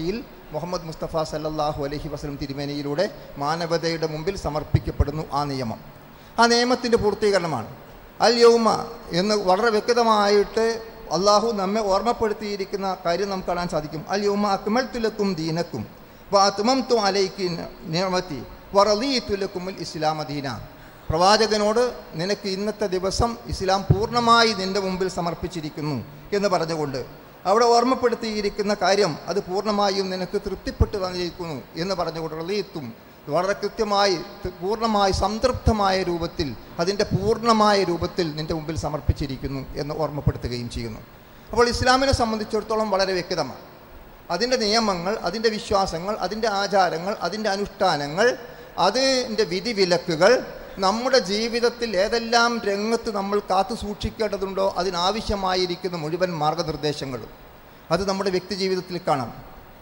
യിൽ മുഹമ്മദ് മുസ്തഫ സല്ലാഹു അലഹി വസ്ലം തിരുമേനിയിലൂടെ മാനവതയുടെ മുമ്പിൽ സമർപ്പിക്കപ്പെടുന്നു ആ നിയമം. ആ നിയമത്തിന്റെ പൂർത്തീകരണമാണ്. അൽ യൗമ എന്ന് വളരെ വ്യക്തമായിട്ട് അള്ളാഹു നമ്മെ ഓർമ്മപ്പെടുത്തിയിരിക്കുന്ന കാര്യം നമുക്ക് കാണാൻ സാധിക്കും. അൽ യൗമ അക്മൽ തുലക്കും ദീനക്കും വാത്മം തു അലൈക്ക് നിയമത്തി വറലീ തുലക്കുമുൽ ഇസ്ലാമ ദീന. പ്രവാചകനോട് നിനക്ക് ഇന്നത്തെ ദിവസം ഇസ്ലാം പൂർണമായി നിന്റെ മുമ്പിൽ സമർപ്പിച്ചിരിക്കുന്നു എന്ന് പറഞ്ഞുകൊണ്ട് അവിടെ ഓർമ്മപ്പെടുത്തിയിരിക്കുന്ന കാര്യം അത് പൂർണമായും നിനക്ക് തൃപ്തിപ്പെട്ടു തന്നിരിക്കുന്നു എന്ന് പറഞ്ഞുകൊണ്ടുള്ള എത്തും വളരെ കൃത്യമായി പൂർണമായി സംതൃപ്തമായ രൂപത്തിൽ അതിന്റെ പൂർണമായ രൂപത്തിൽ നിന്റെ മുമ്പിൽ സമർപ്പിച്ചിരിക്കുന്നു എന്ന് ഓർമ്മപ്പെടുത്തുകയും ചെയ്യുന്നു. അപ്പോൾ ഇസ്ലാമിനെ സംബന്ധിച്ചിടത്തോളം വളരെ വ്യക്തമാണ്. അതിന്റെ നിയമങ്ങൾ അതിന്റെ വിശ്വാസങ്ങൾ അതിന്റെ ആചാരങ്ങൾ അതിന്റെ അനുഷ്ഠാനങ്ങൾ അതിന്റെ വിധിവിലക്കുകൾ നമ്മുടെ ജീവിതത്തിൽ ഏതെല്ലാം രംഗത്ത് നമ്മൾ കാത്തു സൂക്ഷിക്കേണ്ടതുണ്ടോ അതിനാവശ്യമായിരിക്കുന്ന മുഴുവൻ മാർഗനിർദ്ദേശങ്ങളും അത് നമ്മുടെ വ്യക്തി ജീവിതത്തിൽ കാണാം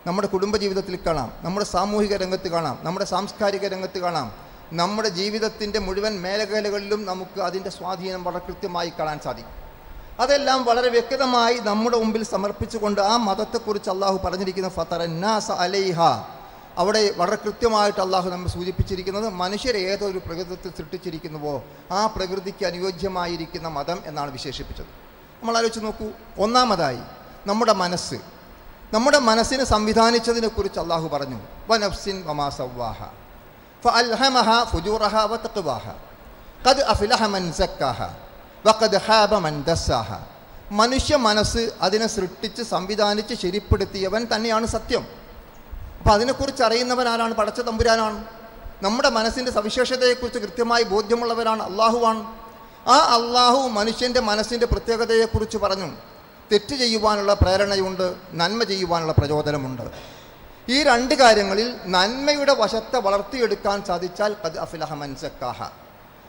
നമ്മുടെ കുടുംബ ജീവിതത്തിൽ കാണാം നമ്മുടെ സാമൂഹിക രംഗത്ത് കാണാം നമ്മുടെ സാംസ്കാരിക രംഗത്ത് കാണാം. നമ്മുടെ ജീവിതത്തിന്റെ മുഴുവൻ മേഖലകളിലും നമുക്ക് അതിന്റെ സ്വാധീനം വളരെ കൃത്യമായി കാണാൻ സാധിക്കും. അതെല്ലാം വളരെ വ്യക്തമായി നമ്മുടെ മുമ്പിൽ സമർപ്പിച്ചുകൊണ്ട് ആ മതത്തെക്കുറിച്ച് അള്ളാഹു പറഞ്ഞിരിക്കുന്ന ഫത്തറന്നാസ അലൈഹ. അവിടെ വളരെ കൃത്യമായിട്ട് അള്ളാഹു നമ്മെ സൂചിപ്പിച്ചിരിക്കുന്നത് മനുഷ്യരെ ഏതൊരു പ്രകൃതത്തിൽ സൃഷ്ടിച്ചിരിക്കുന്നുവോ ആ പ്രകൃതിക്ക് അനുയോജ്യമായിരിക്കുന്ന മതം എന്നാണ് വിശേഷിപ്പിച്ചത്. നമ്മൾ ആലോചിച്ച് നോക്കൂ ഒന്നാമതായി നമ്മുടെ മനസ്സ്. നമ്മുടെ മനസ്സിനെ സംവിധാനിച്ചതിനെക്കുറിച്ച് അള്ളാഹു പറഞ്ഞു വനഫ്സിൻ വമാസവാഹ ഫഅൽഹമഹ ഫുജൂറഹ വതഖ്വാഹ ഖദ് അഫ്ലഹ മൻ സക്കാഹ വഖദ് ഹാബ മൻ ദസ്സാഹ. മനുഷ്യ മനസ്സ് അതിനെ സൃഷ്ടിച്ച് സംവിധാനിച്ച് ശരിപ്പെടുത്തിയവൻ തന്നെയാണ് സത്യം. അപ്പോൾ അതിനെക്കുറിച്ച് അറിയുന്നവൻ ആരാണ് പടച്ച തമ്പുരാനാണ്. നമ്മുടെ മനസ്സിന്റെ സവിശേഷതയെക്കുറിച്ച് കൃത്യമായി ബോധ്യമുള്ളവരാണ് അള്ളാഹുവാണ്. ആ അള്ളാഹു മനുഷ്യന്റെ മനസ്സിന്റെ പ്രത്യേകതയെക്കുറിച്ച് പറഞ്ഞു. തെറ്റ് ചെയ്യുവാനുള്ള പ്രേരണയുണ്ട് നന്മ ചെയ്യുവാനുള്ള പ്രചോദനമുണ്ട്. ഈ രണ്ട് കാര്യങ്ങളിൽ നന്മയുടെ വശത്തെ വളർത്തിയെടുക്കാൻ സാധിച്ചാൽ കത് അഫിലഹ മൻസക്കാഹ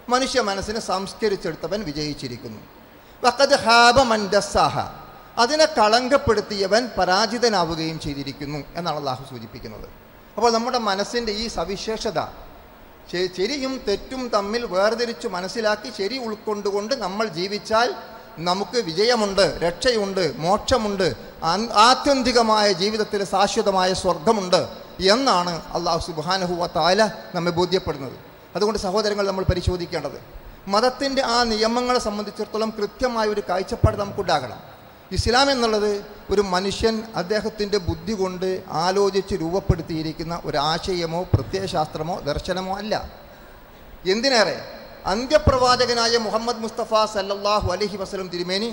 മനുഷ്യ മനസ്സിനെ സംസ്കരിച്ചെടുത്തവൻ വിജയിച്ചിരിക്കുന്നു. വക്കത് ഹാബ മൻഡസാഹ അതിനെ കളങ്കപ്പെടുത്തിയവൻ പരാജിതനാവുകയും ചെയ്തിരിക്കുന്നു എന്നാണ് അള്ളാഹു സൂചിപ്പിക്കുന്നത്. അപ്പോൾ നമ്മുടെ മനസ്സിന്റെ ഈ സവിശേഷത ശരിയും തെറ്റും തമ്മിൽ വേർതിരിച്ച് മനസ്സിലാക്കി ശരി ഉൾക്കൊണ്ടുകൊണ്ട് നമ്മൾ ജീവിച്ചാൽ നമുക്ക് വിജയമുണ്ട് രക്ഷയുണ്ട് മോക്ഷമുണ്ട് ആത്യന്തികമായ ജീവിതത്തിൽ ശാശ്വതമായ സ്വർഗമുണ്ട് എന്നാണ് അള്ളാഹു സുബാനഹുവ താല നമ്മെ ബോധ്യപ്പെടുന്നത്. അതുകൊണ്ട് സഹോദരങ്ങൾ നമ്മൾ പരിശോധിക്കേണ്ടത്. മതത്തിന്റെ ആ നിയമങ്ങളെ സംബന്ധിച്ചിടത്തോളം കൃത്യമായ ഒരു കാഴ്ചപ്പാട് നമുക്കുണ്ടാകണം. ഇസ്ലാം എന്നുള്ളത് ഒരു മനുഷ്യൻ അദ്ദേഹത്തിന്റെ ബുദ്ധി കൊണ്ട് ആലോചിച്ച് രൂപപ്പെടുത്തിയിരിക്കുന്ന ഒരു ആശയമോ പ്രത്യയശാസ്ത്രമോ ദർശനമോ അല്ല. എന്തിനേറെ? അന്ത്യപ്രവാചകനായ മുഹമ്മദ് മുസ്തഫ സല്ലാഹു അലഹി വസ്ലം തിരുമേനി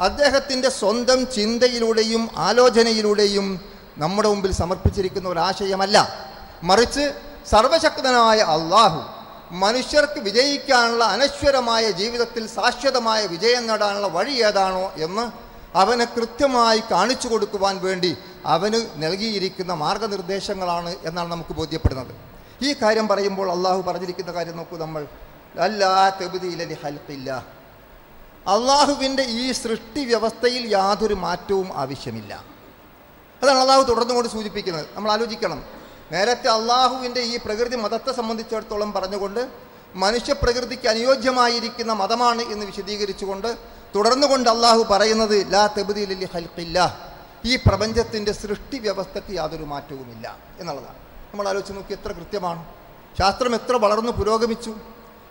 അദ്ദേഹത്തിന്റെ സ്വന്തം ചിന്തയിലൂടെയും ആലോചനയിലൂടെയും നമ്മുടെ മുമ്പിൽ സമർപ്പിച്ചിരിക്കുന്ന ഒരാശയമല്ല മറിച്ച് സർവശക്തനായ അള്ളാഹു മനുഷ്യർക്ക് വിജയിക്കാനുള്ള അനശ്വരമായ ജീവിതത്തിൽ ശാശ്വതമായ വിജയം നേടാനുള്ള വഴി ഏതാണോ എന്ന് അവനെ കൃത്യമായി കാണിച്ചു കൊടുക്കുവാൻ വേണ്ടി അവന് നൽകിയിരിക്കുന്ന മാർഗനിർദ്ദേശങ്ങളാണ് എന്നാണ് നമുക്ക് ബോധ്യപ്പെടുന്നത്. ഈ കാര്യം പറയുമ്പോൾ അള്ളാഹു പറഞ്ഞിരിക്കുന്ന കാര്യം നോക്കൂ നമ്മൾ. അല്ലാ തെബുദിയിലി ഹൽക്കില്ല അള്ളാഹുവിന്റെ ഈ സൃഷ്ടി വ്യവസ്ഥയിൽ യാതൊരു മാറ്റവും ആവശ്യമില്ല. അതാണ് അള്ളാഹു തുടർന്നുകൊണ്ട് സൂചിപ്പിക്കുന്നത്. നമ്മൾ ആലോചിക്കണം. നേരത്തെ അള്ളാഹുവിന്റെ ഈ പ്രകൃതി മതത്തെ സംബന്ധിച്ചിടത്തോളം പറഞ്ഞുകൊണ്ട് മനുഷ്യപ്രകൃതിക്ക് അനുയോജ്യമായിരിക്കുന്ന മതമാണ് എന്ന് വിശദീകരിച്ചുകൊണ്ട് തുടർന്നുകൊണ്ട് അള്ളാഹു പറയുന്നത് ലാ തെബുദിലി ഹൽക്കില്ല ഈ പ്രപഞ്ചത്തിന്റെ സൃഷ്ടി വ്യവസ്ഥയ്ക്ക് യാതൊരു മാറ്റവുമില്ല എന്നുള്ളതാണ്. നമ്മൾ ആലോചിച്ച് നോക്കി എത്ര കൃത്യമാണ്. ശാസ്ത്രം എത്ര വളർന്നു പുരോഗമിച്ചു.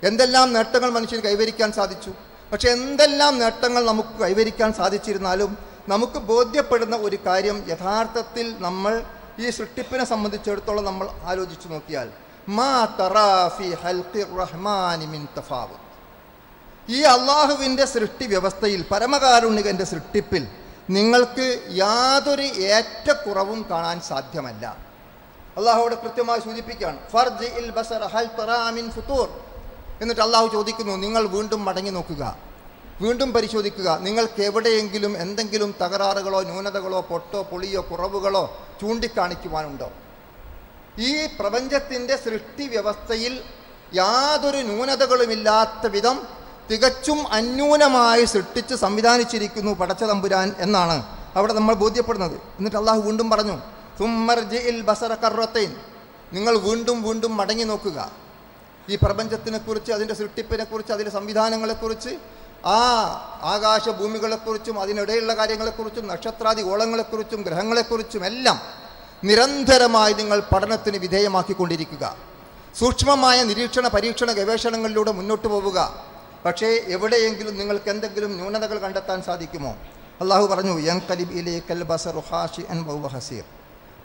എന്തെല്ലാം നേട്ടങ്ങൾ മനുഷ്യന് കൈവരിക്കാൻ സാധിച്ചു. പക്ഷേ എന്തെല്ലാം നേട്ടങ്ങൾ നമുക്ക് കൈവരിക്കാൻ സാധിച്ചിരുന്നാലും നമുക്ക് ബോധ്യപ്പെടുന്ന ഒരു കാര്യം യഥാർത്ഥത്തിൽ നമ്മൾ ഈ സൃഷ്ടിപ്പിനെ സംബന്ധിച്ചിടത്തോളം നമ്മൾ ആലോചിച്ചു നോക്കിയാൽ മാ തറാഫി ഹൽഖി റഹ്മാനി മിൻ തഫാവുത്ത് ഈ അള്ളാഹുവിന്റെ സൃഷ്ടി വ്യവസ്ഥയിൽ പരമകാരുണികന്റെ സൃഷ്ടിപ്പിൽ നിങ്ങൾക്ക് യാതൊരു ഏറ്റക്കുറവും കാണാൻ സാധ്യമല്ല. അള്ളാഹുവിടെ കൃത്യമായി സൂചിപ്പിക്കുകയാണ് ഫർജ് ഇൽ ബസർ ഹൽ തറാമിൻ ഫുത്തൂർ. എന്നിട്ട് അള്ളാഹു ചോദിക്കുന്നു നിങ്ങൾ വീണ്ടും മടങ്ങി നോക്കുക വീണ്ടും പരിശോധിക്കുക നിങ്ങൾക്ക് എവിടെയെങ്കിലും എന്തെങ്കിലും തകരാറുകളോ ന്യൂനതകളോ പൊട്ടോ പൊളിയോ കുറവുകളോ ചൂണ്ടിക്കാണിക്കുവാനുണ്ടോ? ഈ പ്രപഞ്ചത്തിന്റെ സൃഷ്ടി വ്യവസ്ഥയിൽ യാതൊരു ന്യൂനതകളുമില്ലാത്ത വിധം തികച്ചും അന്യൂനമായി സൃഷ്ടിച്ച് സംവിധാനിച്ചിരിക്കുന്നു പടച്ച തമ്പുരാൻ എന്നാണ് അവിടെ നമ്മൾ ബോധ്യപ്പെടുന്നത്. എന്നിട്ട് അള്ളാഹു വീണ്ടും പറഞ്ഞു സുമർജിൽ ബസറ കർറത്തൈൻ. നിങ്ങൾ വീണ്ടും വീണ്ടും മടങ്ങി നോക്കുക. ഈ പ്രപഞ്ചത്തിനെക്കുറിച്ച് അതിന്റെ സൃഷ്ടിപ്പിനെക്കുറിച്ച് അതിന്റെ സംവിധാനങ്ങളെക്കുറിച്ച് ആ ആകാശഭൂമികളെക്കുറിച്ചും അതിനിടയിലുള്ള കാര്യങ്ങളെക്കുറിച്ചും നക്ഷത്രാദി ഗോളങ്ങളെക്കുറിച്ചും ഗ്രഹങ്ങളെക്കുറിച്ചും എല്ലാം നിരന്തരമായി നിങ്ങൾ പഠനത്തിന് വിധേയമാക്കിക്കൊണ്ടിരിക്കുക. സൂക്ഷ്മമായ നിരീക്ഷണ പരീക്ഷണ ഗവേഷണങ്ങളിലൂടെ മുന്നോട്ട് പോവുക. പക്ഷേ എവിടെയെങ്കിലും നിങ്ങൾക്ക് എന്തെങ്കിലും ന്യൂനതകൾ കണ്ടെത്താൻ സാധിക്കുമോ? അള്ളാഹു പറഞ്ഞു യങ്കലിബ് കൽ ബസറു ഹാഷി അൻ ഹസീർ.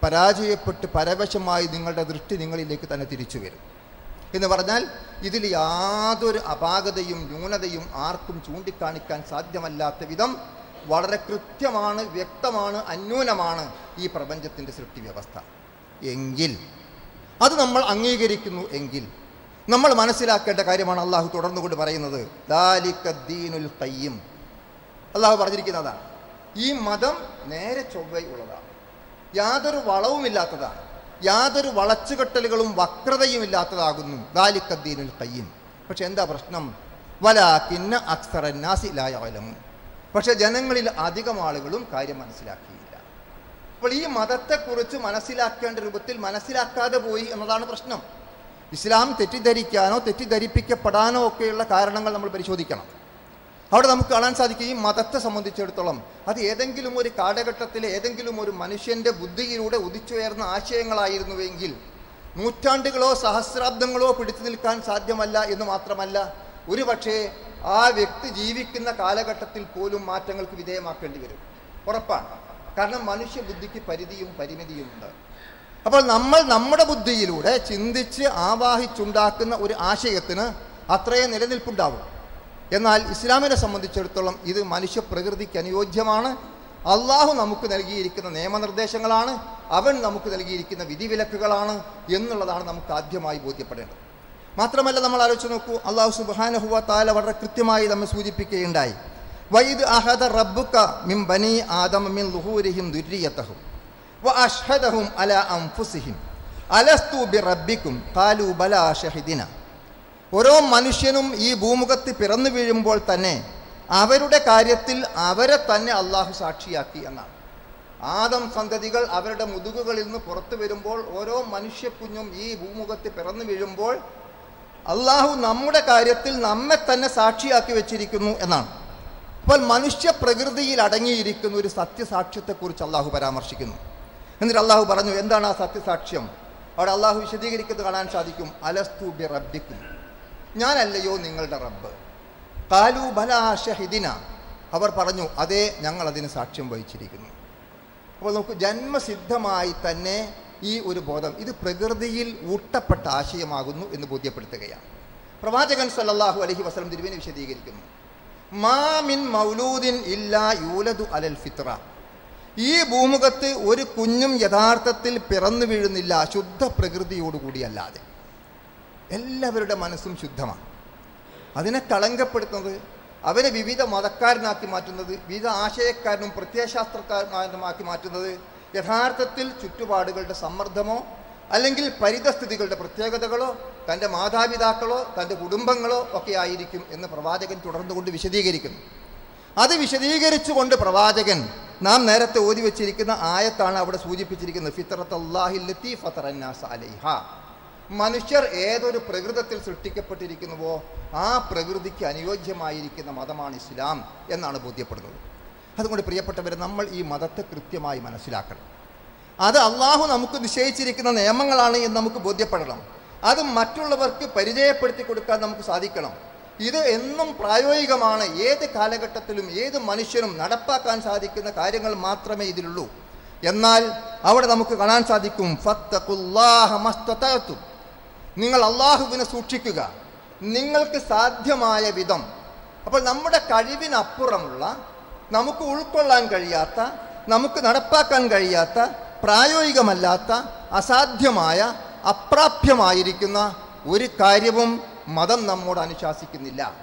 പരാജയപ്പെട്ട് പരവശമായി നിങ്ങളുടെ ദൃഷ്ടി നിങ്ങളിലേക്ക് തന്നെ തിരിച്ചു വരും. എന്ന് പറഞ്ഞാൽ ഇതിൽ യാതൊരു അപാകതയും ന്യൂനതയും ആർക്കും ചൂണ്ടിക്കാണിക്കാൻ സാധ്യമല്ലാത്ത വിധം വളരെ കൃത്യമാണ് വ്യക്തമാണ് അന്യൂനമാണ് ഈ പ്രപഞ്ചത്തിന്റെ സൃഷ്ടി വ്യവസ്ഥ എങ്കിൽ അത് നമ്മൾ അംഗീകരിക്കുന്നു എങ്കിൽ നമ്മൾ മനസ്സിലാക്കേണ്ട കാര്യമാണ് അള്ളാഹു തുടർന്നുകൊണ്ട് പറയുന്നത്. ദാലിക്കദ്ദീനുൽ ദീനുൽ ഖയ്യിം. അള്ളാഹു പറഞ്ഞിരിക്കുന്നതാണ്. ഈ മതം നേരെ ചൊവ്വയുള്ളതാണ് യാതൊരു വളവുമില്ലാത്തതാണ്. യാതൊരു വളച്ചുകെട്ടലുകളും വക്രതയും ഇല്ലാത്തതാകുന്നു ദാലിക്കദ്ദീനുൽ കയ്യും പക്ഷെ എന്താ പ്രശ്നം? വലാക്കിന്ന അക്സറന്നാസിലായാലും പക്ഷെ ജനങ്ങളിൽ അധികം ആളുകളും കാര്യം മനസ്സിലാക്കിയില്ല. അപ്പോൾ ഈ മതത്തെക്കുറിച്ച് മനസ്സിലാക്കേണ്ട രൂപത്തിൽ മനസ്സിലാക്കാതെ പോയി എന്നതാണ് പ്രശ്നം. ഇസ്ലാം തെറ്റിദ്ധരിക്കാനോ തെറ്റിദ്ധരിപ്പിക്കപ്പെടാനോ ഒക്കെയുള്ള കാരണങ്ങൾ നമ്മൾ പരിശോധിക്കണം. അവിടെ നമുക്ക് കാണാൻ സാധിക്കും ഈ മതത്തെ സംബന്ധിച്ചിടത്തോളം അത് ഏതെങ്കിലും ഒരു കാലഘട്ടത്തിൽ ഏതെങ്കിലും ഒരു മനുഷ്യന്റെ ബുദ്ധിയിലൂടെ ഉദിച്ചുയർന്ന ആശയങ്ങളായിരുന്നുവെങ്കിൽ നൂറ്റാണ്ടുകളോ സഹസ്രാബ്ദങ്ങളോ പിടിച്ചു നിൽക്കാൻ സാധ്യമല്ല എന്ന് മാത്രമല്ല ഒരു പക്ഷേ ആ വ്യക്തി ജീവിക്കുന്ന കാലഘട്ടത്തിൽ പോലും മാറ്റങ്ങൾക്ക് വിധേയമാക്കേണ്ടി വരും. ഉറപ്പാണ്. കാരണം മനുഷ്യ ബുദ്ധിക്ക് പരിധിയും പരിമിതിയുമുണ്ട്. അപ്പോൾ നമ്മൾ നമ്മുടെ ബുദ്ധിയിലൂടെ ചിന്തിച്ച് ആവാഹിച്ചുണ്ടാക്കുന്ന ഒരു ആശയത്തിന് അത്രയും നിലനിൽപ്പുണ്ടാവും. എന്നാൽ ഇസ്ലാമിനെ സംബന്ധിച്ചിടത്തോളം ഇത് മനുഷ്യ പ്രകൃതിക്ക് അനുയോജ്യമാണ്. അള്ളാഹു നമുക്ക് നൽകിയിരിക്കുന്ന നിയമനിർദ്ദേശങ്ങളാണ്. അവൻ നമുക്ക് നൽകിയിരിക്കുന്ന വിധിവിലക്കുകളാണ് എന്നുള്ളതാണ് നമുക്ക് ആദ്യമായി ബോധ്യപ്പെടേണ്ടത്. മാത്രമല്ല നമ്മൾ ആലോചിച്ച് നോക്കൂ അള്ളാഹു സുബാനഹുവ താല വളരെ കൃത്യമായി നമ്മെ സൂചിപ്പിക്കുകയുണ്ടായി. വൈദ് അഹദ റബ്ബുക മിൻ ബനി ആദമ മിൻ ലുഹൂരിഹിം ദുര്യത്തഹും. അഷ്ഹദഹും അല അംഫുസിഹിം അലസ്തു ബി റബ്ബിക്കും കാലു ബലാ ഷഹിദിന. ഓരോ മനുഷ്യനും ഈ ഭൂമുഖത്ത് പിറന്നു വീഴുമ്പോൾ തന്നെ അവരുടെ കാര്യത്തിൽ അവരെ തന്നെ അള്ളാഹു സാക്ഷിയാക്കി എന്നാണ്. ആദം സന്തതികൾ അവരുടെ മുതുകുകളിൽ നിന്ന് പുറത്തു വരുമ്പോൾ ഓരോ മനുഷ്യക്കുഞ്ഞും ഈ ഭൂമുഖത്ത് പിറന്നു വീഴുമ്പോൾ അള്ളാഹു നമ്മുടെ കാര്യത്തിൽ നമ്മെ തന്നെ സാക്ഷിയാക്കി വെച്ചിരിക്കുന്നു എന്നാണ്. അപ്പോൾ മനുഷ്യ പ്രകൃതിയിൽ അടങ്ങിയിരിക്കുന്ന ഒരു സത്യസാക്ഷ്യത്തെക്കുറിച്ച് അള്ളാഹു പരാമർശിക്കുന്നു. എന്നിട്ട് അള്ളാഹു പറഞ്ഞു എന്താണ് ആ സത്യസാക്ഷ്യം? അവിടെ അള്ളാഹു വിശദീകരിക്കുന്നത് കാണാൻ സാധിക്കും അലസ്തു ബി റബ്ബിക്കും ഞാനല്ലയോ നിങ്ങളുടെ റബ്ബ്. കാലു ബല ഷഹിദിന. അവർ പറഞ്ഞു അതെ ഞങ്ങൾ അതിന് സാക്ഷ്യം വഹിച്ചിരിക്കുന്നു. അപ്പോൾ നമുക്ക് ജന്മസിദ്ധമായി തന്നെ ഈ ഒരു ബോധം ഇത് പ്രകൃതിയിൽ ഊട്ടപ്പെട്ട ആശയമാകുന്നു എന്ന് ബോധ്യപ്പെടുത്തുകയാണ്. പ്രവാചകൻ സല്ലാഹു അലഹി വസ്ലം തിരുവിനെ വിശദീകരിക്കുന്നു മാമിൻ മൗലൂദിൻ ഇല്ലാ യൂലദു അലൽ ഫിത്ര ഈ ഭൂമുഖത്ത് ഒരു കുഞ്ഞും യഥാർത്ഥത്തിൽ പിറന്നു വീഴുന്നില്ല ശുദ്ധ പ്രകൃതിയോടുകൂടിയല്ലാതെ എല്ലാവരുടെ മനസ്സും ശുദ്ധമാണ്. അതിനെ കളങ്കപ്പെടുത്തുന്നത് അവരെ വിവിധ മതക്കാരനാക്കി മാറ്റുന്നത് വിവിധ ആശയക്കാരനും പ്രത്യയശാസ്ത്രക്കാരനുമാക്കി മാറ്റുന്നത് യഥാർത്ഥത്തിൽ ചുറ്റുപാടുകളുടെ സമ്മർദ്ദമോ അല്ലെങ്കിൽ പരിതസ്ഥിതികളുടെ പ്രത്യേകതകളോ തന്റെ മാതാപിതാക്കളോ തന്റെ കുടുംബങ്ങളോ ഒക്കെ ആയിരിക്കും എന്ന് പ്രവാചകൻ തുടർന്നുകൊണ്ട് വിശദീകരിക്കുന്നു. അത് വിശദീകരിച്ചുകൊണ്ട് പ്രവാചകൻ നാം നേരത്തെ ഓതി വെച്ചിരിക്കുന്ന ആയത്താണ് അവിടെ സൂചിപ്പിച്ചിരിക്കുന്നത്. ഫിത്രത്ത് അള്ളാഹില്ലത്തി ഫത്തറന്നാസ് അലൈഹ. മനുഷ്യർ ഏതൊരു പ്രകൃതത്തിൽ സൃഷ്ടിക്കപ്പെട്ടിരിക്കുന്നുവോ ആ പ്രകൃതിക്ക് അനുയോജ്യമായിരിക്കുന്ന മതമാണ് ഇസ്ലാം എന്നാണ് ബോധ്യപ്പെടുന്നത്. അതുകൊണ്ട് പ്രിയപ്പെട്ടവർ നമ്മൾ ഈ മതത്തെ കൃത്യമായി മനസ്സിലാക്കണം. അത് അള്ളാഹു നമുക്ക് നിശ്ചയിച്ചിരിക്കുന്ന നിയമങ്ങളാണ് എന്ന് നമുക്ക് ബോധ്യപ്പെടണം. അത് മറ്റുള്ളവർക്ക് പരിചയപ്പെടുത്തി കൊടുക്കാൻ നമുക്ക് സാധിക്കണം. ഇത് എന്നും പ്രായോഗികമാണ്. ഏത് കാലഘട്ടത്തിലും ഏത് മനുഷ്യനും നടപ്പാക്കാൻ സാധിക്കുന്ന കാര്യങ്ങൾ മാത്രമേ ഇതിലുള്ളൂ. എന്നാൽ അവിടെ നമുക്ക് കാണാൻ സാധിക്കും ഫത്തഖുല്ലാഹ മസ്തതഅ്തും. നിങ്ങൾ അള്ളാഹുവിനെ സൂക്ഷിക്കുക. നിങ്ങൾക്ക് സാധ്യമായ വിധം. അപ്പോൾ നമ്മുടെ കഴിവിനപ്പുറമുള്ള നമുക്ക് ഉൾക്കൊള്ളാൻ കഴിയാത്ത നമുക്ക് നടപ്പാക്കാൻ കഴിയാത്ത പ്രായോഗികമല്ലാത്ത അസാധ്യമായ അപ്രാപ്യമായിരിക്കുന്ന ഒരു കാര്യവും മതം നമ്മോട് അനുശാസിക്കുന്നില്ല.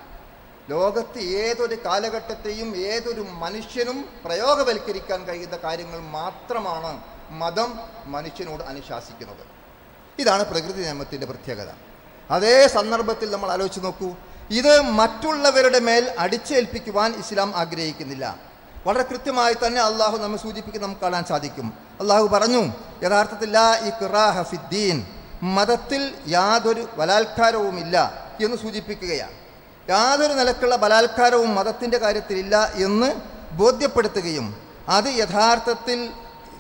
ലോകത്ത് ഏതൊരു കാലഘട്ടത്തെയും ഏതൊരു മനുഷ്യനും പ്രയോഗവൽക്കരിക്കാൻ കഴിയുന്ന കാര്യങ്ങൾ മാത്രമാണ് മതം മനുഷ്യനോട് അനുശാസിക്കുന്നത്. ഇതാണ് പ്രകൃതി നിയമത്തിന്റെ പ്രത്യേകത. അതേ സന്ദർഭത്തിൽ നമ്മൾ ആലോചിച്ച് നോക്കൂ. ഇത് മറ്റുള്ളവരുടെ മേൽ അടിച്ചേൽപ്പിക്കുവാൻ ഇസ്ലാം ആഗ്രഹിക്കുന്നില്ല. വളരെ കൃത്യമായി തന്നെ അള്ളാഹു നമ്മെ സൂചിപ്പിക്കുന്ന നമുക്ക് കാണാൻ സാധിക്കും. അള്ളാഹു പറഞ്ഞു യഥാർത്ഥത്തിൽ ലാ ഫിദ്ദീൻ. മതത്തിൽ യാതൊരു ബലാത്കാരവുമില്ല എന്ന് സൂചിപ്പിക്കുകയാണ്. യാതൊരു നിലക്കുള്ള ബലാത്കാരവും മതത്തിന്റെ കാര്യത്തിലില്ല എന്ന് ബോധ്യപ്പെടുത്തുകയും അത് യഥാർത്ഥത്തിൽ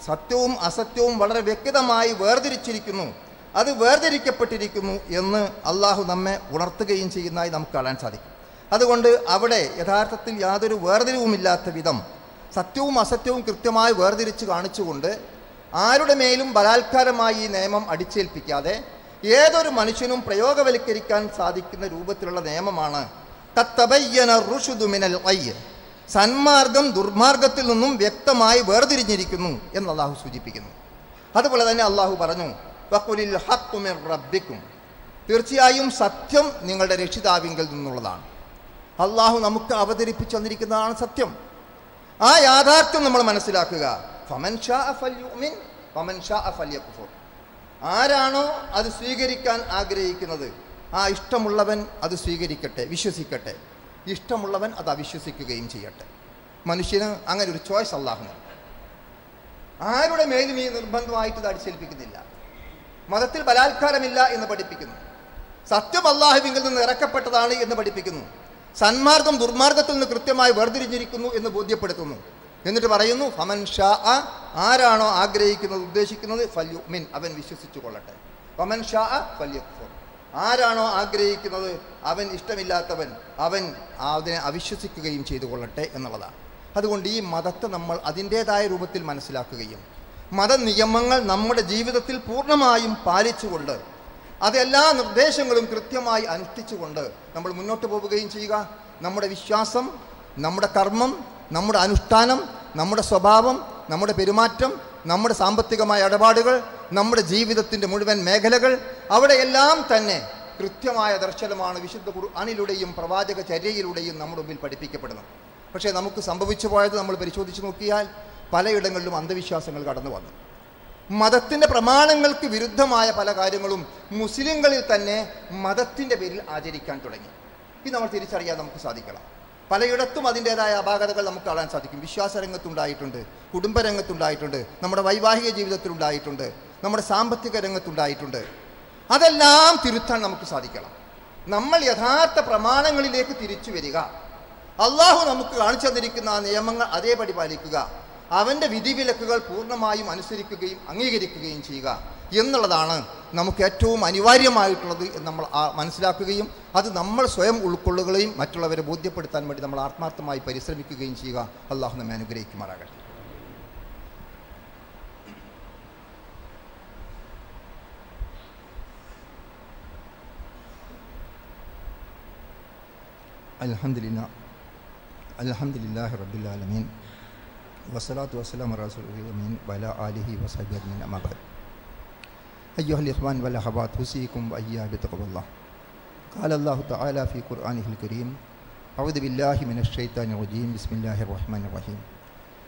സത്യവും അസത്യവും വളരെ വ്യക്തമായി വേർതിരിച്ചിരിക്കുന്നു. അത് വേർതിരിക്കപ്പെട്ടിരിക്കുന്നു എന്ന് അള്ളാഹു നമ്മെ ഉണർത്തുകയും ചെയ്യുന്നതായി നമുക്ക് കാണാൻ സാധിക്കും. അതുകൊണ്ട് അവിടെ യഥാർത്ഥത്തിൽ യാതൊരു വേർതിരിവുമില്ലാത്ത വിധം സത്യവും അസത്യവും കൃത്യമായി വേർതിരിച്ച് കാണിച്ചുകൊണ്ട് ആരുടെ മേലും ബലാത്കാരമായി ഈ നിയമം അടിച്ചേൽപ്പിക്കാതെ ഏതൊരു മനുഷ്യനും പ്രയോഗവൽക്കരിക്കാൻ സാധിക്കുന്ന രൂപത്തിലുള്ള നിയമമാണ്. സന്മാർഗം ദുർമാർഗത്തിൽ നിന്നും വ്യക്തമായി വേർതിരിഞ്ഞിരിക്കുന്നു എന്ന് അള്ളാഹു സൂചിപ്പിക്കുന്നു. അതുപോലെ തന്നെ അള്ളാഹു പറഞ്ഞു റബ്ബിക്കും. തീർച്ചയായും സത്യം നിങ്ങളുടെ രക്ഷിതാവിങ്കിൽ നിന്നുള്ളതാണ്. അള്ളാഹു നമുക്ക് അവതരിപ്പിച്ചു തന്നിരിക്കുന്നതാണ് സത്യം. ആ യാഥാർത്ഥ്യം നമ്മൾ മനസ്സിലാക്കുക. ആരാണോ അത് സ്വീകരിക്കാൻ ആഗ്രഹിക്കുന്നത് ആ ഇഷ്ടമുള്ളവൻ അത് സ്വീകരിക്കട്ടെ വിശ്വസിക്കട്ടെ. ഇഷ്ടമുള്ളവൻ അത് അവിശ്വസിക്കുകയും ചെയ്യട്ടെ. മനുഷ്യന് അങ്ങനെ ഒരു ചോയ്സ് നൽകി. ആരുടെ മേലും ഈ നിർബന്ധമായിട്ട് ഇത് അടിച്ചേൽപ്പിക്കുന്നില്ല? മതത്തിൽ ബലാത്കാരമില്ല എന്ന് പഠിപ്പിക്കുന്നു. സത്യം അള്ളാഹുവിങ്കിൽ നിന്ന് ഇറക്കപ്പെട്ടതാണ് എന്ന് പഠിപ്പിക്കുന്നു. സന്മാർഗം ദുർമാർഗത്തിൽ നിന്ന് കൃത്യമായി വേർതിരിഞ്ഞിരിക്കുന്നു എന്ന് ബോധ്യപ്പെടുത്തുന്നു. എന്നിട്ട് പറയുന്നു ഫമൻ ഷാ അ ആരാണോ ആഗ്രഹിക്കുന്നത് ഉദ്ദേശിക്കുന്നത് ഫല്യു മിൻ അവൻ വിശ്വസിച്ചു കൊള്ളട്ടെ ഫമൻ ഷാ അ ഫല്യുഫുർ ആരാണോ ആഗ്രഹിക്കുന്നത് അവൻ ഇഷ്ടമില്ലാത്തവൻ അവൻ അതിനെ അവിശ്വസിക്കുകയും ചെയ്തു കൊള്ളട്ടെ എന്നുള്ളതാണ്. അതുകൊണ്ട് ഈ മതത്തെ നമ്മൾ അതിന്റേതായ രൂപത്തിൽ മനസ്സിലാക്കുകയും മതനിയമങ്ങൾ നമ്മുടെ ജീവിതത്തിൽ പൂർണമായും പാലിച്ചുകൊണ്ട് അതെല്ലാ നിർദ്ദേശങ്ങളും കൃത്യമായി അനുഷ്ഠിച്ചുകൊണ്ട് നമ്മൾ മുന്നോട്ട് പോവുകയും ചെയ്യുക. നമ്മുടെ വിശ്വാസം നമ്മുടെ കർമ്മം നമ്മുടെ അനുഷ്ഠാനം നമ്മുടെ സ്വഭാവം നമ്മുടെ പെരുമാറ്റം നമ്മുടെ സാമ്പത്തികമായ ഇടപാടുകൾ നമ്മുടെ ജീവിതത്തിന്റെ മുഴുവൻ മേഖലകൾ അവിടെയെല്ലാം തന്നെ കൃത്യമായ ദർശനമാണ് വിശുദ്ധ ഖുർആാനിലൂടെയും പ്രവാചക ചര്യയിലൂടെയും നമ്മുടെ മുമ്പിൽ പഠിപ്പിക്കപ്പെടുന്നത്. പക്ഷേ നമുക്ക് സംഭവിച്ചു പോയത് നമ്മൾ പരിശോധിച്ച് നോക്കിയാൽ പലയിടങ്ങളിലും അന്ധവിശ്വാസങ്ങൾ കടന്നു വന്നു. മതത്തിന്റെ പ്രമാണങ്ങൾക്ക് വിരുദ്ധമായ പല കാര്യങ്ങളും മുസ്ലിങ്ങളിൽ തന്നെ മതത്തിന്റെ പേരിൽ ആചരിക്കാൻ തുടങ്ങി. ഇത് നമ്മൾ തിരിച്ചറിയാൻ നമുക്ക് സാധിക്കണം. പലയിടത്തും അതിന്റേതായ അപാകതകൾ നമുക്ക് കാണാൻ സാധിക്കും. വിശ്വാസ രംഗത്തുണ്ടായിട്ടുണ്ട് കുടുംബരംഗത്തുണ്ടായിട്ടുണ്ട് നമ്മുടെ വൈവാഹിക ജീവിതത്തിലുണ്ടായിട്ടുണ്ട് നമ്മുടെ സാമ്പത്തിക രംഗത്തുണ്ടായിട്ടുണ്ട്. അതെല്ലാം തിരുത്താൻ നമുക്ക് സാധിക്കണം. നമ്മൾ യഥാർത്ഥ പ്രമാണങ്ങളിലേക്ക് തിരിച്ചു വരിക. അള്ളാഹു നമുക്ക് കാണിച്ചു തന്നിരിക്കുന്ന ആ നിയമങ്ങൾ അതേപടി പാലിക്കുക. അവന്റെ വിധിവിലക്കുകൾ പൂർണമായും അനുസരിക്കുകയും അംഗീകരിക്കുകയും ചെയ്യുക എന്നുള്ളതാണ് നമുക്ക് ഏറ്റവും അനിവാര്യമായിട്ടുള്ളത് എന്ന് നമ്മൾ മനസ്സിലാക്കുകയും അത് നമ്മൾ സ്വയം ഉൾക്കൊള്ളുകയും മറ്റുള്ളവരെ ബോധ്യപ്പെടുത്താൻ വേണ്ടി നമ്മൾ ആത്മാർത്ഥമായി പരിശ്രമിക്കുകയും ചെയ്യുക. അള്ളാഹു നമ്മെ അനുഗ്രഹിക്കുമാറാകട്ടെ. അലഹമില്ല അലഹമില്ലാ റബുലാലമീൻ വസ്സലാത്തു വസ്സലാം റസൂലമീൻ വല ആലിഹി വസഹബി അജ്മീൻ അമാബാദ് أيها الإخوان والأخوات أوصيكم وإياي بتقوى الله قال الله تعالى في قرآنه الكريم أعوذ بالله من الشيطان الرجيم بسم الله الرحمن الرحيم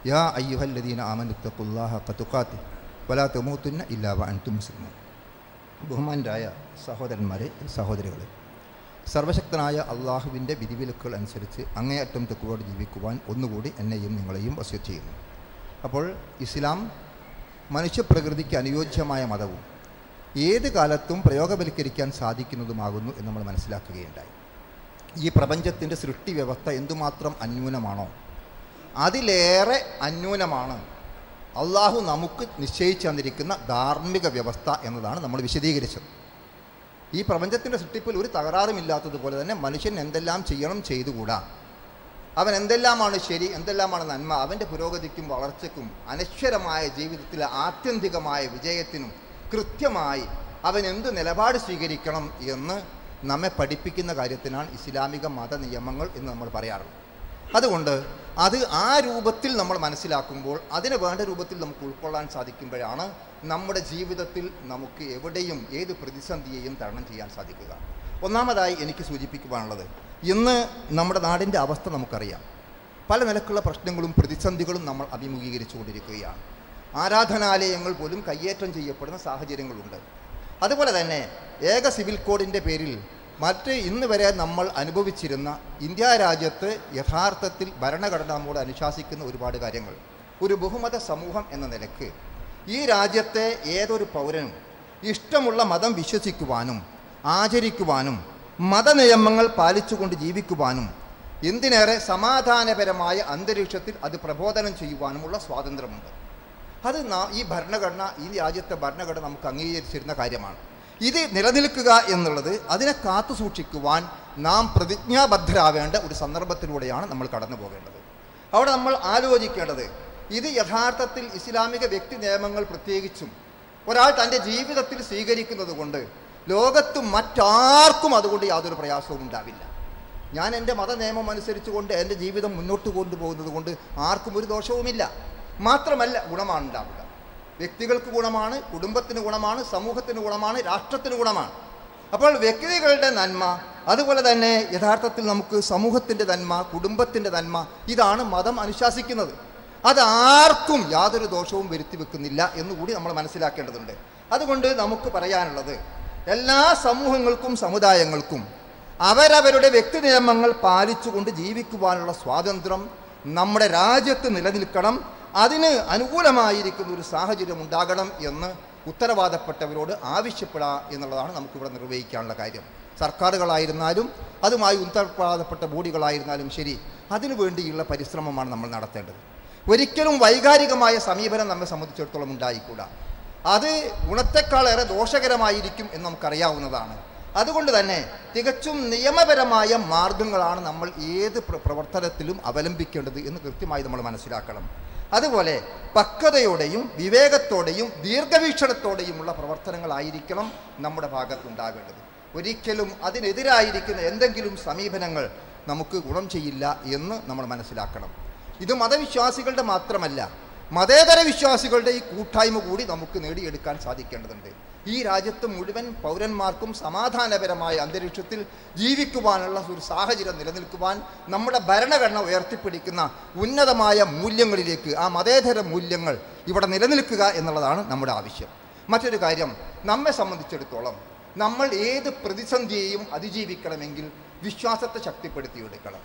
يا أيها الذين آمنوا اتقوا الله حق تقاته ولا تموتن إلا وأنتم مسلمون ബഹുമാനരായ സഹോദരന്മാരെ സഹോദരികളെ സർവശക്തനായ അള്ളാഹുവിന്റെ വിധിവിലക്കുകൾ അനുസരിച്ച് അങ്ങേയറ്റം തെക്കുവോട് ജീവിക്കുവാൻ ഒന്നുകൂടി എന്നെയും നിങ്ങളെയും വസ്യ ചെയ്യുന്നു. അപ്പോൾ ഇസ്ലാം മനുഷ്യപ്രകൃതിക്ക് അനുയോജ്യമായ മതവും ഏത് കാലത്തും പ്രയോഗവൽക്കരിക്കാൻ സാധിക്കുന്നതുമാകുന്നു എന്ന് നമ്മൾ മനസ്സിലാക്കുകയുണ്ടായി. ഈ പ്രപഞ്ചത്തിന്റെ സൃഷ്ടി വ്യവസ്ഥ എന്തുമാത്രം അന്യൂനമാണോ അതിലേറെ അന്യൂനമാണ് അള്ളാഹു നമുക്ക് നിശ്ചയിച്ചു തന്നിരിക്കുന്ന ധാർമ്മിക വ്യവസ്ഥ എന്നതാണ് നമ്മൾ വിശദീകരിച്ചത്. ഈ പ്രപഞ്ചത്തിന്റെ സൃഷ്ടിപ്പിൽ ഒരു തകരാറുമില്ലാത്തതുപോലെ തന്നെ മനുഷ്യൻ എന്തെല്ലാം ചെയ്യണം ചെയ്തുകൂടാ. അവൻ എന്തെല്ലാമാണ് ശരി എന്തെല്ലാമാണ് നന്മ അവന്റെ പുരോഗതിക്കും വളർച്ചയ്ക്കും അനശ്വരമായ ജീവിതത്തിലെ ആത്യന്തികമായ വിജയത്തിനും കൃത്യമായി അവൻ എന്ത് നിലപാട് സ്വീകരിക്കണം എന്ന് നമ്മെ പഠിപ്പിക്കുന്ന കാര്യത്തിനാണ് ഇസ്ലാമിക മത നിയമങ്ങൾ എന്ന് നമ്മൾ പറയാറുള്ളത് അതുകൊണ്ട് അത് ആ രൂപത്തിൽ നമ്മൾ മനസ്സിലാക്കുമ്പോൾ അതിന് വേണ്ട രൂപത്തിൽ നമുക്ക് ഉൾക്കൊള്ളാൻ സാധിക്കുമ്പോഴാണ് നമ്മുടെ ജീവിതത്തിൽ നമുക്ക് എവിടെയും ഏത് പ്രതിസന്ധിയെയും തരണം ചെയ്യാൻ സാധിക്കുക. ഒന്നാമതായി എനിക്ക് സൂചിപ്പിക്കുവാനുള്ളത് ഇന്ന് നമ്മുടെ നാടിന്റെ അവസ്ഥ നമുക്കറിയാം. പല നിലക്കുള്ള പ്രശ്നങ്ങളും പ്രതിസന്ധികളും നമ്മൾ അഭിമുഖീകരിച്ചു കൊണ്ടിരിക്കുകയാണ് ആരാധനാലയങ്ങൾ പോലും കയ്യേറ്റം ചെയ്യപ്പെടുന്ന സാഹചര്യങ്ങളുണ്ട്. അതുപോലെ തന്നെ ഏക സിവിൽ കോഡിന്റെ പേരിൽ മറ്റ് ഇന്ന് വരെ നമ്മൾ അനുഭവിച്ചിരുന്ന ഇന്ത്യ രാജ്യത്ത് യഥാർത്ഥത്തിൽ ഭരണഘടന നമ്മോട് അനുശാസിക്കുന്ന ഒരുപാട് കാര്യങ്ങൾ. ഒരു ബഹുമത സമൂഹം എന്ന നിലയ്ക്ക് ഈ രാജ്യത്തെ ഏതൊരു പൗരനും ഇഷ്ടമുള്ള മതം വിശ്വസിക്കുവാനും ആചരിക്കുവാനും മതനിയമങ്ങൾ പാലിച്ചുകൊണ്ട് ജീവിക്കുവാനും എന്തിനേറെ സമാധാനപരമായ അന്തരീക്ഷത്തിൽ അത് പ്രബോധനം ചെയ്യുവാനുമുള്ള സ്വാതന്ത്ര്യമുണ്ട്. അത് ഈ ഭരണഘടന ഈ രാജ്യത്തെ ഭരണഘടന നമുക്ക് അംഗീകരിച്ചിരുന്ന കാര്യമാണ്. ഇത് നിലനിൽക്കുക എന്നുള്ളത് അതിനെ കാത്തു സൂക്ഷിക്കുവാൻ നാം പ്രതിജ്ഞാബദ്ധരാവേണ്ട ഒരു സന്ദർഭത്തിലൂടെയാണ് നമ്മൾ കടന്നു പോകേണ്ടത് അവിടെ നമ്മൾ ആലോചിക്കേണ്ടത് ഇത് യഥാർത്ഥത്തിൽ ഇസ്ലാമിക വ്യക്തി നിയമങ്ങൾ പ്രത്യേകിച്ചും ഒരാൾ തന്റെ ജീവിതത്തിൽ സ്വീകരിക്കുന്നത് കൊണ്ട് ലോകത്ത് മറ്റാർക്കും അതുകൊണ്ട് യാതൊരു പ്രയാസവും ഉണ്ടാവില്ല. ഞാൻ എന്റെ മത മതനിയമം അനുസരിച്ചുകൊണ്ട് എന്റെ ജീവിതം മുന്നോട്ട് കൊണ്ടുപോകുന്നത് കൊണ്ട് ആർക്കും ഒരു ദോഷവുമില്ല. മാത്രമല്ല ഗുണമാണ് ഉണ്ടാവുക. വ്യക്തികൾക്ക് ഗുണമാണ് കുടുംബത്തിന് ഗുണമാണ് സമൂഹത്തിന് ഗുണമാണ് രാഷ്ട്രത്തിന് ഗുണമാണ്. അപ്പോൾ വ്യക്തികളുടെ നന്മ അതുപോലെ തന്നെ യഥാർത്ഥത്തിൽ നമുക്ക് സമൂഹത്തിന്റെ നന്മ കുടുംബത്തിന്റെ നന്മ ഇതാണ് മതം അനുശാസിക്കുന്നത്. അത് ആർക്കും യാതൊരു ദോഷവും വരുത്തി വെക്കുന്നില്ല എന്നുകൂടി നമ്മൾ മനസ്സിലാക്കേണ്ടതുണ്ട്. അതുകൊണ്ട് നമുക്ക് പറയാനുള്ളത് എല്ലാ സമൂഹങ്ങൾക്കും സമുദായങ്ങൾക്കും അവരവരുടെ വ്യക്തി നിയമങ്ങൾ പാലിച്ചുകൊണ്ട് ജീവിക്കുവാനുള്ള സ്വാതന്ത്ര്യം നമ്മുടെ രാജ്യത്ത് നിലനിൽക്കണം അതിന് അനുകൂലമായിരിക്കുന്ന ഒരു സാഹചര്യം ഉണ്ടാകണം എന്ന് ഉത്തരവാദപ്പെട്ടവരോട് ആവശ്യപ്പെടുക എന്നുള്ളതാണ് നമുക്കിവിടെ നിർവഹിക്കാനുള്ള കാര്യം. സർക്കാരുകളായിരുന്നാലും അതുമായി ഉത്തരവാദപ്പെട്ട ബോഡികളായിരുന്നാലും ശരി അതിനു വേണ്ടിയുള്ള പരിശ്രമമാണ് നമ്മൾ നടത്തേണ്ടത്. ഒരിക്കലും വൈകാരികമായ സമീപനം നമ്മെ സംബന്ധിച്ചിടത്തോളം ഉണ്ടായിക്കൂടാ. അത് ഗുണത്തെക്കാളേറെ ദോഷകരമായിരിക്കും എന്ന് നമുക്കറിയാവുന്നതാണ്. അതുകൊണ്ട് തന്നെ തികച്ചും നിയമപരമായ മാർഗങ്ങളാണ് നമ്മൾ ഏത് പ്രവർത്തനത്തിലും അവലംബിക്കേണ്ടത് എന്ന് കൃത്യമായി നമ്മൾ മനസ്സിലാക്കണം. അതുപോലെ പക്വതയോടെയും വിവേകത്തോടെയും ദീർഘവീക്ഷണത്തോടെയുമുള്ള പ്രവർത്തനങ്ങളായിരിക്കണം നമ്മുടെ ഭാഗത്തുണ്ടാകേണ്ടത്. ഒരിക്കലും അതിനെതിരായിരിക്കുന്ന എന്തെങ്കിലും സമീപനങ്ങൾ നമുക്ക് ഗുണം ചെയ്യില്ല എന്ന് നമ്മൾ മനസ്സിലാക്കണം. ഇത് മതവിശ്വാസികളുടെ മാത്രമല്ല മതേതര വിശ്വാസികളുടെ ഈ കൂട്ടായ്മ കൂടി നമുക്ക് നേടിയെടുക്കാൻ സാധിക്കേണ്ടതുണ്ട്. ഈ രാജ്യത്ത് മുഴുവൻ പൗരന്മാർക്കും സമാധാനപരമായ അന്തരീക്ഷത്തിൽ ജീവിക്കുവാനുള്ള ഒരു സാഹചര്യം നിലനിൽക്കുവാൻ നമ്മുടെ ഭരണഘടന ഉയർത്തിപ്പിടിക്കുന്ന ഉന്നതമായ മൂല്യങ്ങളിലേക്ക് ആ മതേതര മൂല്യങ്ങൾ ഇവിടെ നിലനിൽക്കുക എന്നുള്ളതാണ് നമ്മുടെ ആവശ്യം. മറ്റൊരു കാര്യം നമ്മെ സംബന്ധിച്ചിടത്തോളം നമ്മൾ ഏത് പ്രതിസന്ധിയെയും അതിജീവിക്കണമെങ്കിൽ വിശ്വാസത്തെ ശക്തിപ്പെടുത്തിയെടുക്കണം.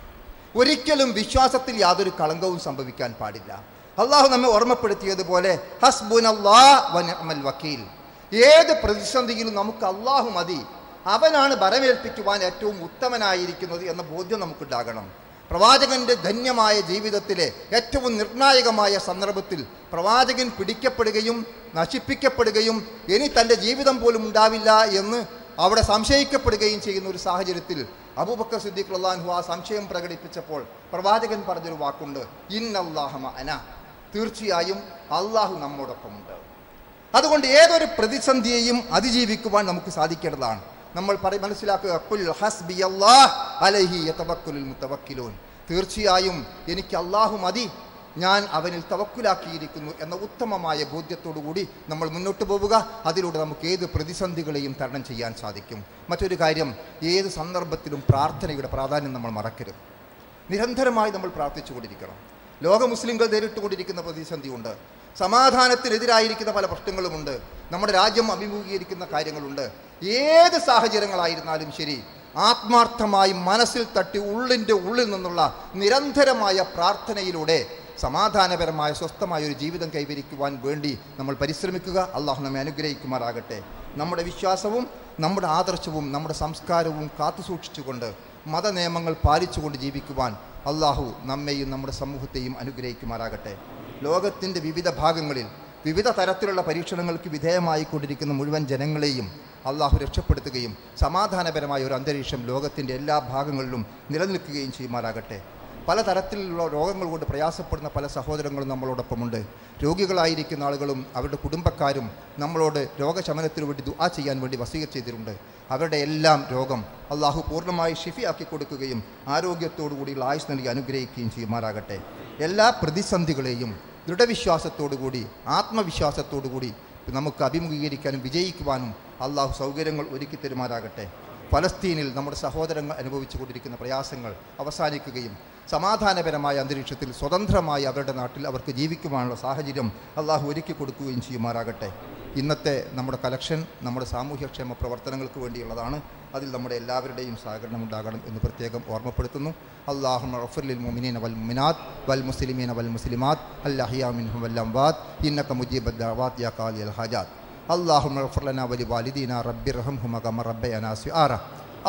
ഒരിക്കലും വിശ്വാസത്തിൽ യാതൊരു കളങ്കവും സംഭവിക്കാൻ പാടില്ല. അള്ളാഹു നമ്മെ ഓർമ്മപ്പെടുത്തിയതുപോലെ ഹസ്ബുൻ വക്കീൽ. ഏത് പ്രതിസന്ധിയിലും നമുക്ക് അള്ളാഹു മതി. അവനാണ് വരവേൽപ്പിക്കുവാൻ ഏറ്റവും ഉത്തമനായിരിക്കുന്നത് എന്ന ബോധ്യം നമുക്കുണ്ടാകണം. പ്രവാചകന്റെ ധന്യമായ ജീവിതത്തിലെ ഏറ്റവും നിർണായകമായ സന്ദർഭത്തിൽ പ്രവാചകൻ പിടിക്കപ്പെടുകയും നശിപ്പിക്കപ്പെടുകയും ഇനി തന്റെ ജീവിതം പോലും ഉണ്ടാവില്ല എന്ന് അവിടെ സംശയിക്കപ്പെടുകയും ചെയ്യുന്ന ഒരു സാഹചര്യത്തിൽ അബൂബക്കർ സിദ്ദീഖ് അള്ളാഹു ആ സംശയം പ്രകടിപ്പിച്ചപ്പോൾ പ്രവാചകൻ പറഞ്ഞൊരു വാക്കുണ്ട് ഇന്നല്ലാഹമ അന. തീർച്ചയായും അള്ളാഹു നമ്മോടൊപ്പമുണ്ട്. അതുകൊണ്ട് ഏതൊരു പ്രതിസന്ധിയെയും അതിജീവിക്കുവാൻ നമുക്ക് സാധിക്കേണ്ടതാണ്. നമ്മൾ മനസ്സിലാക്കുക ഹസ്ബിയല്ലാഹ് അലൈഹി യതവക്കലുൽ മുതവക്കിലൂൻ." തീർച്ചയായും എനിക്ക് അള്ളാഹു മതി ഞാൻ അവനിൽ തവക്കുലാക്കിയിരിക്കുന്നു എന്ന ഉത്തമമായ ബോധ്യത്തോടുകൂടി നമ്മൾ മുന്നോട്ട് പോവുക. അതിലൂടെ നമുക്ക് ഏത് പ്രതിസന്ധികളെയും തരണം ചെയ്യാൻ സാധിക്കും. മറ്റൊരു കാര്യം ഏത് സന്ദർഭത്തിലും പ്രാർത്ഥനയുടെ പ്രാധാന്യം നമ്മൾ മറക്കരുത്. നിരന്തരമായി നമ്മൾ പ്രാർത്ഥിച്ചു കൊണ്ടിരിക്കണം ലോക മുസ്ലിങ്ങൾ നേരിട്ടുകൊണ്ടിരിക്കുന്ന പ്രതിസന്ധിയുണ്ട്. സമാധാനത്തിനെതിരായിരിക്കുന്ന പല പ്രശ്നങ്ങളുമുണ്ട്. നമ്മുടെ രാജ്യം അഭിമുഖീകരിക്കുന്ന കാര്യങ്ങളുണ്ട്. ഏത് സാഹചര്യങ്ങളായിരുന്നാലും ശരി ആത്മാർത്ഥമായി മനസ്സിൽ തട്ടി ഉള്ളിന്റെ ഉള്ളിൽ നിന്നുള്ള നിരന്തരമായ പ്രാർത്ഥനയിലൂടെ സമാധാനപരമായ സ്വസ്ഥമായ ഒരു ജീവിതം കൈവരിക്കുവാൻ വേണ്ടി നമ്മൾ പരിശ്രമിക്കുക. അള്ളാഹു നമ്മെ അനുഗ്രഹിക്കുമാറാകട്ടെ. നമ്മുടെ വിശ്വാസവും നമ്മുടെ ആദർശവും നമ്മുടെ സംസ്കാരവും കാത്തുസൂക്ഷിച്ചുകൊണ്ട് മതനിയമങ്ങൾ പാലിച്ചുകൊണ്ട് ജീവിക്കുവാൻ അള്ളാഹു നമ്മെയും നമ്മുടെ സമൂഹത്തെയും അനുഗ്രഹിക്കുമാറാകട്ടെ. ലോകത്തിന്റെ വിവിധ ഭാഗങ്ങളിൽ വിവിധ തരത്തിലുള്ള പരീക്ഷണങ്ങൾക്ക് വിധേയമായിക്കൊണ്ടിരിക്കുന്ന മുഴുവൻ ജനങ്ങളെയും അള്ളാഹു രക്ഷപ്പെടുത്തുകയും സമാധാനപരമായ ഒരു അന്തരീക്ഷം ലോകത്തിന്റെ എല്ലാ ഭാഗങ്ങളിലും നിലനിൽക്കുകയും ചെയ്യുമാറാകട്ടെ. പലതരത്തിലുള്ള രോഗങ്ങൾ കൊണ്ട് പ്രയാസപ്പെടുന്ന പല സഹോദരങ്ങളും നമ്മളോടൊപ്പമുണ്ട്. രോഗികളായിരിക്കുന്ന ആളുകളും അവരുടെ കുടുംബക്കാരും നമ്മളോട് രോഗശമനത്തിന് വേണ്ടി ദുആ ചെയ്യാൻ വേണ്ടി വസീകർ ചെയ്തിട്ടുണ്ട്. അവരുടെ എല്ലാം രോഗം അള്ളാഹു പൂർണമായി ഷിഫിയാക്കി കൊടുക്കുകയും ആരോഗ്യത്തോടു കൂടിയുള്ള ആയുസ് നൽകി അനുഗ്രഹിക്കുകയും ചെയ്യുമാറാകട്ടെ. എല്ലാ പ്രതിസന്ധികളെയും ദൃഢവിശ്വാസത്തോടുകൂടി ആത്മവിശ്വാസത്തോടുകൂടി നമുക്ക് അഭിമുഖീകരിക്കാനും വിജയിക്കുവാനും അള്ളാഹു സൗകര്യങ്ങൾ ഒരുക്കി തരുമാറാകട്ടെ. ഫലസ്തീനിൽ നമ്മുടെ സഹോദരങ്ങൾ അനുഭവിച്ചു കൊണ്ടിരിക്കുന്ന പ്രയാസങ്ങൾ അവസാനിക്കുകയും സമാധാനപരമായ അന്തരീക്ഷത്തിൽ സ്വതന്ത്രമായി അവരുടെ നാട്ടിൽ അവർക്ക് ജീവിക്കുവാനുള്ള സാഹചര്യം അള്ളാഹു ഒരുക്കി കൊടുക്കുകയും ചെയ്യുമാറാകട്ടെ. ഇന്നത്തെ നമ്മുടെ കലക്ഷൻ നമ്മുടെ സാമൂഹ്യക്ഷേമ പ്രവർത്തനങ്ങൾക്ക് വേണ്ടിയുള്ളതാണ്. അതിൽ നമ്മുടെ എല്ലാവരുടെയും സഹകരണം ഉണ്ടാകണം എന്ന് പ്രത്യേകം ഓർമ്മപ്പെടുത്തുന്നു. അള്ളാഹു റഫുലിൽ മൊമിനീൻ വൽ മുമിനാത്ത് വൽ മുസ്ലിമീൻ വൽ മുസ്ലിമാത്ത് അല്ലാഹിയാമിൻഹും വല്ലംവാത്ത് ഇന്നക്ക മുജീബ് ദാവാത്ത് യാ കാലി അൽ ഹാജാത്ത് അള്ളാഹു റഫുലന വലി വാലിദീന റബ്ബിർ ഹം ഹുമ കമ റബ്ബയന സ്വിആറ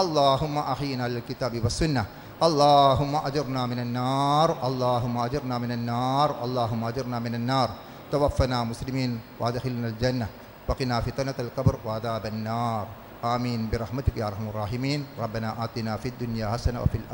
അള്ളാഹുമ അഹീന അൽ കിതാബി വസുന്ന اللهم اجرنا من النار اللهم اجرنا من النار اللهم اجرنا من النار. توفنا مسلمين وادخلنا الجنة. وقنا فتنة القبر وعذاب النار. آمين. برحمتك يا أرحم الراحمين. ربنا آتنا في الدنيا حسنة وفي الآخرة.